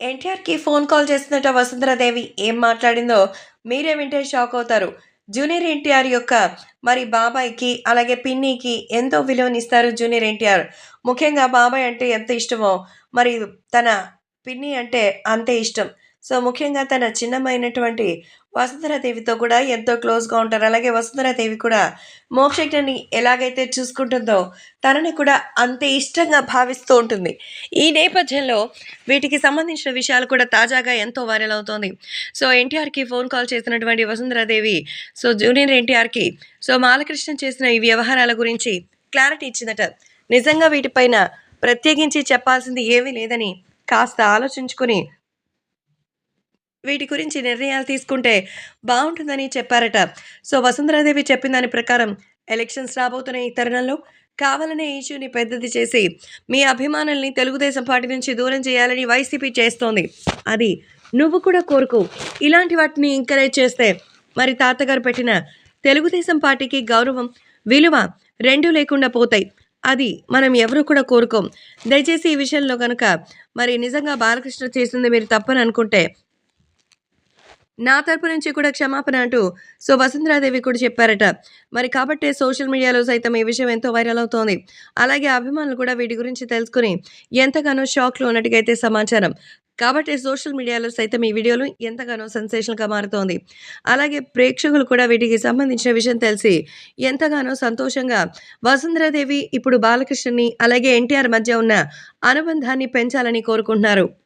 ఎన్టీఆర్కి phone call చేస్తున్నట్ట Vasundhara Devi ఏం మాట్లాడిందో మీరే వింటే షాక్ అవుతారు. జూనియర్ ఎన్టీఆర్ యొక్క మరి బాబాయ్కి అలాగే పిన్నికి ఎంతో విలువనిస్తారు జూనియర్ ఎన్టీఆర్. ముఖ్యంగా బాబాయ్ అంటే ఎంత ఇష్టమో మరి తన పిన్ని అంటే అంతే ఇష్టం. సో ముఖ్యంగా తన చిన్నమైనటువంటి వసుంధరాదేవితో కూడా ఎంతో క్లోజ్గా ఉంటారు. అలాగే వసుంధరాదేవి కూడా మోక్షజ్ఞని ఎలాగైతే చూసుకుంటుందో తనని కూడా అంతే ఇష్టంగా భావిస్తూ ఉంటుంది. ఈ నేపథ్యంలో వీటికి సంబంధించిన విషయాలు కూడా తాజాగా ఎంతో వైరల్ అవుతోంది. సో ఎన్టీఆర్కి ఫోన్ కాల్ చేసినటువంటి వసుంధరాదేవి సో జూనియర్ ఎన్టీఆర్కి సో బాలకృష్ణ చేసిన ఈ వ్యవహారాల గురించి క్లారిటీ ఇచ్చిందట. నిజంగా వీటిపైన ప్రత్యేకించి చెప్పాల్సింది ఏమీ లేదని కాస్త ఆలోచించుకుని వీటి గురించి నిర్ణయాలు తీసుకుంటే బాగుంటుందని చెప్పారట. సో వసుంధరాదేవి చెప్పిన దాని ప్రకారం ఎలక్షన్స్ రాబోతున్న ఈ తరుణంలో. కావాలనే ఇష్యూని పెద్దది చేసి మీ అభిమానుల్ని తెలుగుదేశం పార్టీ నుంచి దూరం చేయాలని వైసీపీ చేస్తోంది. అది నువ్వు కూడా కోరుకు. ఇలాంటి వాటిని ఎంకరేజ్ చేస్తే మరి తాతగారు పెట్టిన తెలుగుదేశం పార్టీకి గౌరవం విలువ రెండూ లేకుండా పోతాయి. అది మనం ఎవరు కూడా కోరుకోం. దయచేసి ఈ విషయంలో కనుక మరి నిజంగా బాలకృష్ణ చేసింది మీరు తప్పని అనుకుంటే నా తరపు నుంచి కూడా క్షమాపణ అంటూ సో వసుంధరాదేవి కూడా చెప్పారట. మరి కాబట్టే సోషల్ మీడియాలో సైతం ఈ విషయం ఎంతో వైరల్ అవుతోంది. అలాగే అభిమానులు కూడా వీటి గురించి తెలుసుకుని ఎంతగానో షాక్లో ఉన్నట్టుగా అయితే సమాచారం. కాబట్టి సోషల్ మీడియాలో సైతం ఈ వీడియోలు ఎంతగానో సెన్సేషన్గా మారుతోంది. అలాగే ప్రేక్షకులు కూడా వీటికి సంబంధించిన విషయం తెలిసి ఎంతగానో సంతోషంగా వసుంధరాదేవి ఇప్పుడు బాలకృష్ణని అలాగే ఎన్టీఆర్ మధ్య ఉన్న అనుబంధాన్ని పెంచాలని కోరుకుంటున్నారు.